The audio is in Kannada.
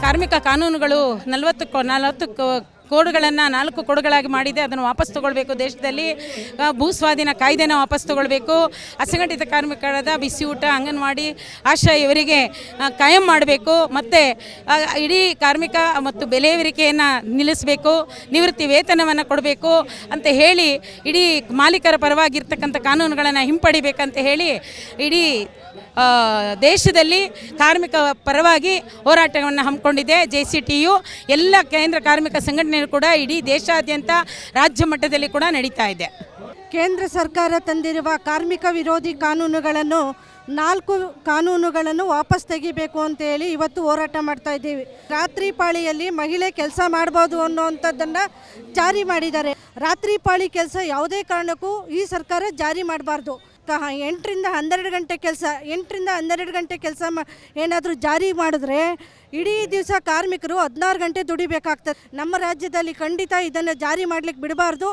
ಕಾರ್ಮಿಕ ಕಾನೂನುಗಳು ನಲವತ್ತು ನಲವತ್ತು ಕೋಡ್ಗಳನ್ನು ನಾಲ್ಕು ಕೋಡುಗಳಾಗಿ ಮಾಡಿದೆ, ಅದನ್ನು ವಾಪಸ್ ತಗೊಳ್ಬೇಕು ದೇಶದಲ್ಲಿ. ಭೂಸ್ವಾಧೀನ ಕಾಯ್ದೆನ ವಾಪಸ್ ತಗೊಳ್ಬೇಕು. ಅಸಂಘಟಿತ ಕಾರ್ಮಿಕರಾದ ಬಿಸಿ ಊಟ ಅಂಗನವಾಡಿ, ಆಶಾ ಇವರಿಗೆ ಕಾಯಂ ಮಾಡಬೇಕು. ಮತ್ತು ಇಡೀ ಕಾರ್ಮಿಕ ಮತ್ತು ಬೆಲೆ ಏರಿಕೆಯನ್ನು ನಿಲ್ಲಿಸಬೇಕು. ನಿವೃತ್ತಿ ವೇತನವನ್ನು ಕೊಡಬೇಕು ಅಂತ ಹೇಳಿ, ಇಡೀ ಮಾಲೀಕರ ಪರವಾಗಿರ್ತಕ್ಕಂಥ ಕಾನೂನುಗಳನ್ನು ಹಿಂಪಡಿಬೇಕಂತ ಹೇಳಿ, ಇಡೀ ದೇಶದಲ್ಲಿ ಕಾರ್ಮಿಕ ಪರವಾಗಿ ಹೋರಾಟವನ್ನು ಹಮ್ಮಿಕೊಂಡಿದೆ. ಜೆ ಸಿ ಟಿ ಯು ಎಲ್ಲ ಕೇಂದ್ರ ಕಾರ್ಮಿಕ ಸಂಘಟನೆಗಳು ಕೂಡ ಇಡೀ ದೇಶಾದ್ಯಂತ ರಾಜ್ಯ ಮಟ್ಟದಲ್ಲಿ ಕೂಡ ನಡೀತಾ ಇದೆ. ಕೇಂದ್ರ ಸರ್ಕಾರ ತಂದಿರುವ ಕಾರ್ಮಿಕ ವಿರೋಧಿ ಕಾನೂನುಗಳನ್ನು ನಾಲ್ಕು ಕಾನೂನುಗಳನ್ನು ವಾಪಸ್ ತೆಗಿಬೇಕು ಅಂತ ಹೇಳಿ ಇವತ್ತು ಹೋರಾಟ ಮಾಡ್ತಾ ಇದ್ದೀವಿ. ರಾತ್ರಿ ಪಾಳಿಯಲ್ಲಿ ಮಹಿಳೆ ಕೆಲಸ ಮಾಡ್ಬೋದು ಅನ್ನೋವಂಥದ್ದನ್ನು ಜಾರಿ ಮಾಡಿದ್ದಾರೆ. ರಾತ್ರಿ ಪಾಳಿ ಕೆಲಸ ಯಾವುದೇ ಕಾರಣಕ್ಕೂ ಈ ಸರ್ಕಾರ ಜಾರಿ ಮಾಡಬಾರ್ದು. ಕಹ ಎಂಟರಿಂದ ಹನ್ನೆರಡು ಗಂಟೆ ಕೆಲಸ, ಎಂಟರಿಂದ ಹನ್ನೆರಡು ಗಂಟೆ ಕೆಲಸ ಮ ಏನಾದರೂ ಜಾರಿ ಮಾಡಿದ್ರೆ ಇಡೀ ದಿವಸ ಕಾರ್ಮಿಕರು ಹದಿನಾರು ಗಂಟೆ ದುಡಿಬೇಕಾಗ್ತದೆ. ನಮ್ಮ ರಾಜ್ಯದಲ್ಲಿ ಖಂಡಿತ ಇದನ್ನು ಜಾರಿ ಮಾಡಲಿಕ್ಕೆ ಬಿಡಬಾರ್ದು.